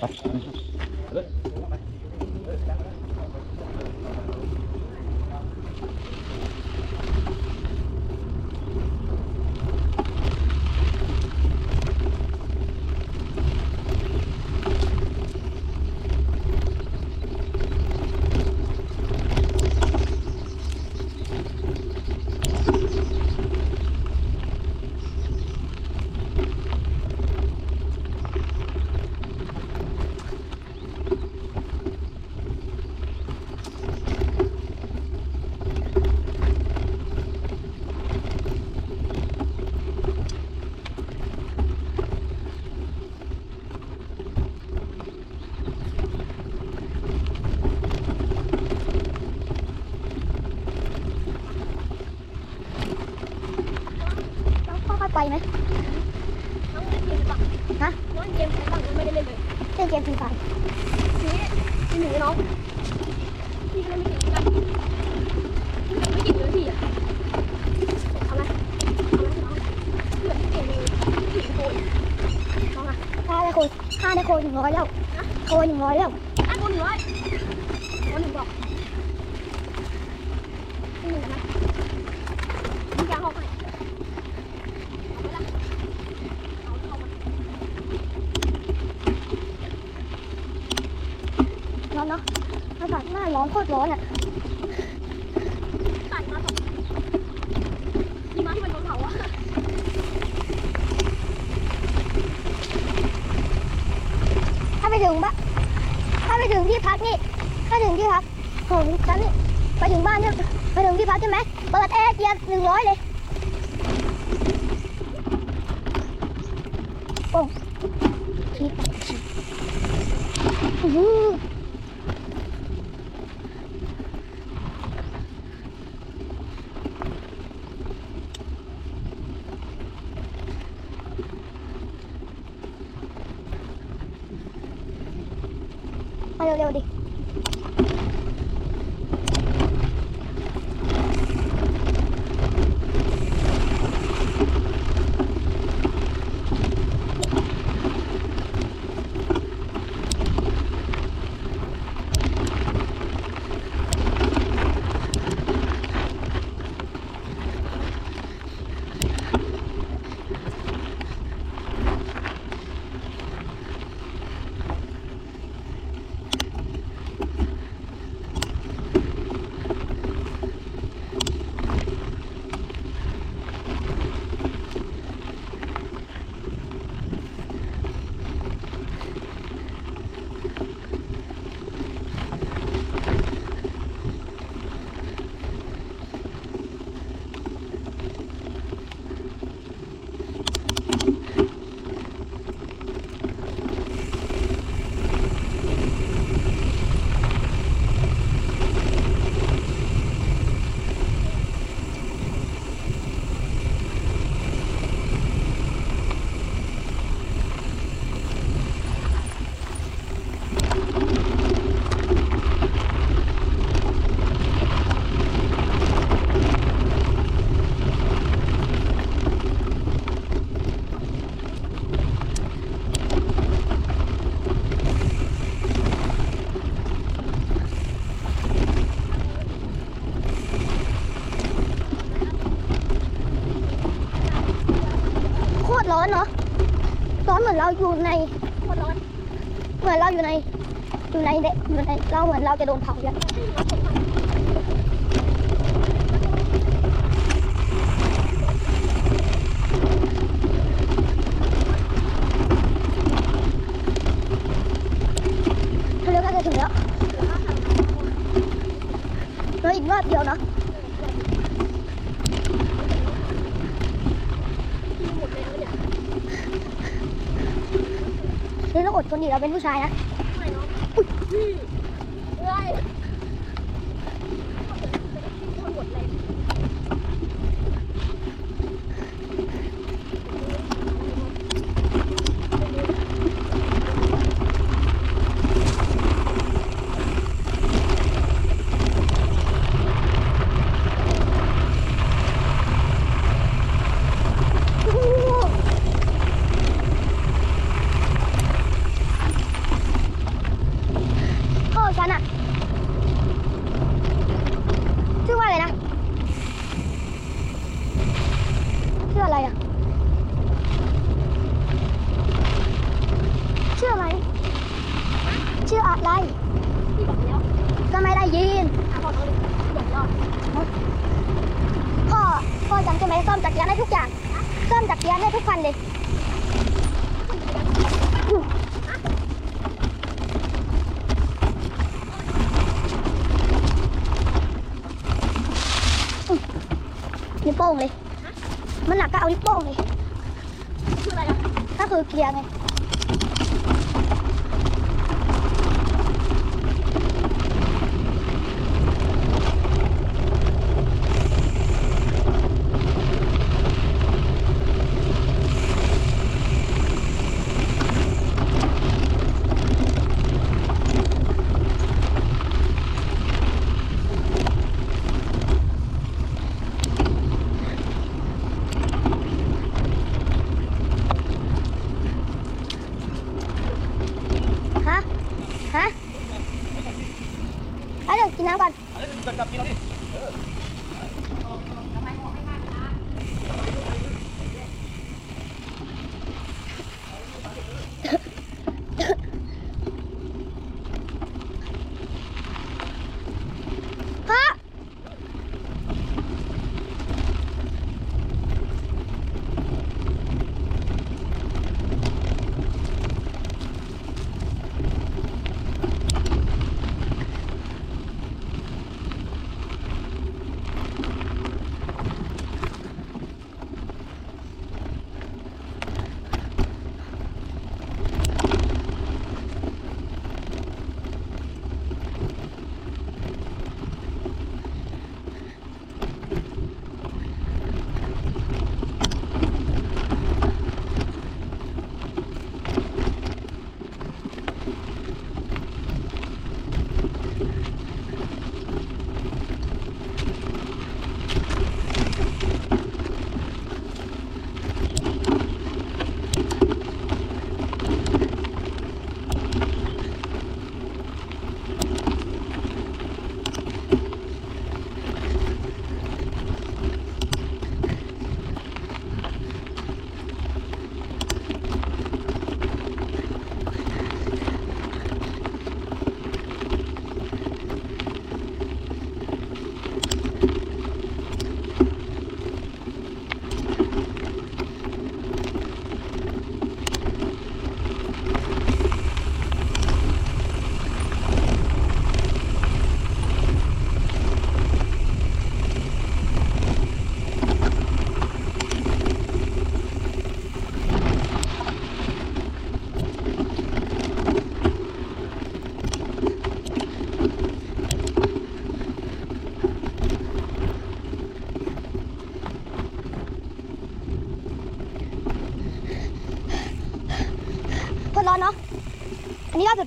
ต้ ไปไหมน้องเล่นเกมปะฮะน้องเกมใช้บ้างไม่ได้เล่นเลยเล่นเกมฟรีไฟทีนี้ทีหนึ่งน้องพี่ก็เล่นไม่ก่งกันพี่เล่นไม่ก่งเลยพี่อะเอาไหมเอาไหมน้องเพี่แบบไม่เก่งเลยพี่โกยน้องอะค่าได้โคค่าได้โคหนึ่งร้อยแล้วโคหนึ่งร้อยแล้วอันบนหนึ่งร้อยบนหนึ่งบอกที่หนึ่งนะมียางเข้อาไปละเอาเข้ามา ร้อนเนาะอากาศหน้า ร้อนโคตรร้อนอะตัดมาสองที่มาที่มันโดนเผาอะถ้าไปถึงบ้านถ้าไปถึงที่พักนี่ ถ้าถึงที่พักของฉันนี่ไปถึงบ้านเนี่ยไปถึงที่พักใช่ไหมเปิดแอร์เกียร์หนึ่งร้อยเลยโอ้คิดอื้อหื อมา เร็วๆดิโคตรอนเนาะร้อนเหมือนเราอยู่ในร้อน เหมือนเราอยู่ใน อยู่ในเด็อยู่ในเราเหมือนเราจะโดนเผาอย่างเร็วๆก็จะถึงแล้วเราอีกรอบเดียวเนาะ ที่หมดแล้วเนี่ย นี่ ต้องอดทนดิเราเป็นผู้ชายนะ ไม่น้องอุ้ยพี่เอ้ยหมดเลย เนั้นอะชื่อว่าอะไรนะ ชื่ อะไรอะชื่ออะไร ชื่ออะไรพี่บอกแล้วก็ไม่ได้ยินอะพอเขาเลยบอกแล้วพ่อพ่อจำใช่ไหมซ่อมจักรยานได้ทุกอย่างซ่อมจักรยานได้ทุกคันเลยนิ้วโป้งเลย มันหนักก็เอานิ้วโป้งเลยคืออะไรอะก็คือเกียร์ไง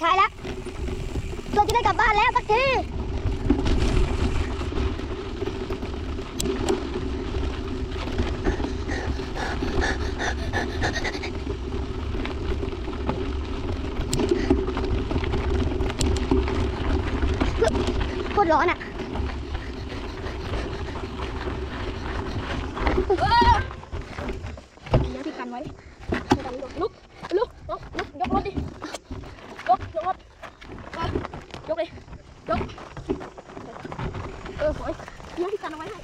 ท้ายแล้วเราจะได้กลับบ้านแล้วสักทีโคตรร้อนอะดีนะที่กันไว้ไว้ลุกลุกลุกลุกลุกยกรถดิยกยกรถไปยกเลยยกเออสวยดีนะที่กันเอาไว้ให้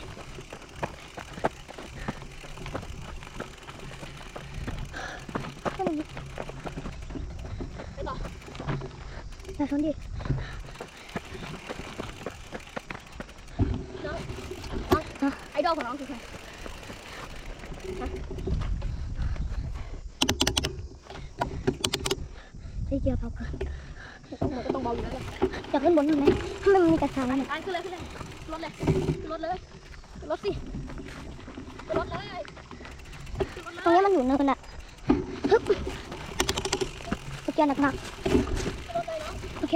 ไปต่อ อย่าชนดิ น้องน้องไอดอลของน้องคือใคร ใช้เกียร์ เผาก่อนต้องมันก็ต้องเบาอยู่แล้วแหละอยากขึ้นบนมันไหมทำไมมันมีแต่ทางเนี่ยอ่านขึ้นเลยขึ้นเลยรถเลยรถเลยรถสิรถเลยตรงนี้มันอยู่เนินอะฮึบสเกียร์หนักมากโอเค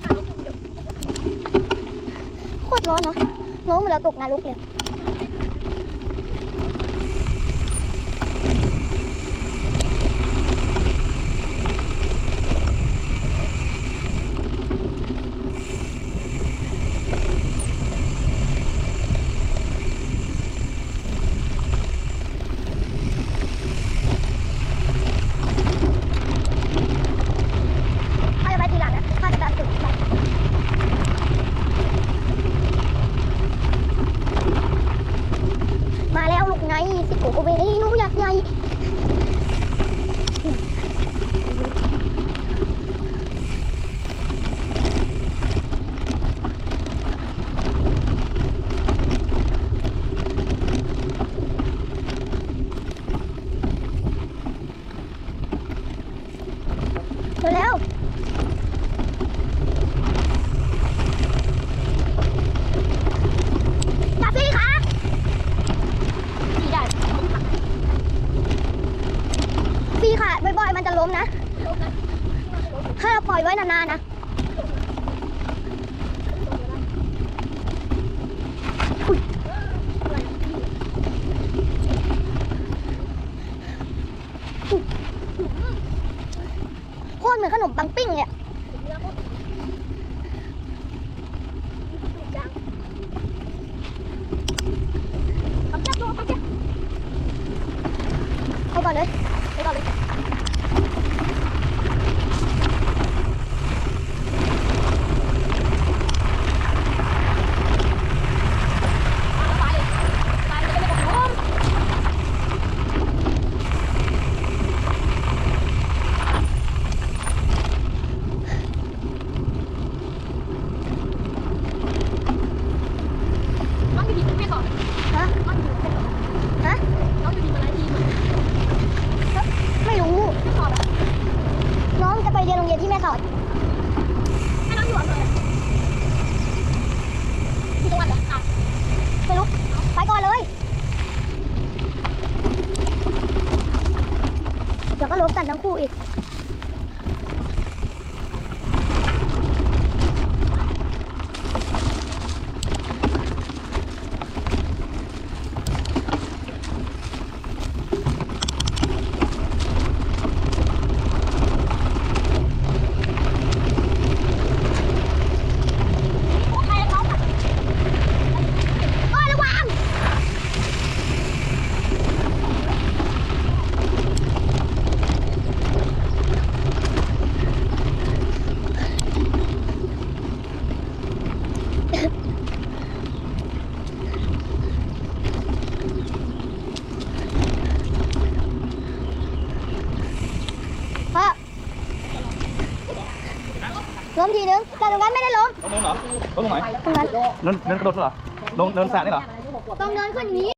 คตรร้อนเนาะร้อนเหมือนเราตกนรกเลย ปล่อยไว้นานๆนะโคตรเหมือนขนมปังปิ้งเนี่ยเอาก่อนเลยเอาก่อนเลย I'm gonna ตรงไหนตรงนั้นเนินเนินกระโดดเหรอลงเดินสระนี่เหรอ ต้องเดินขึ้นอย่างนี้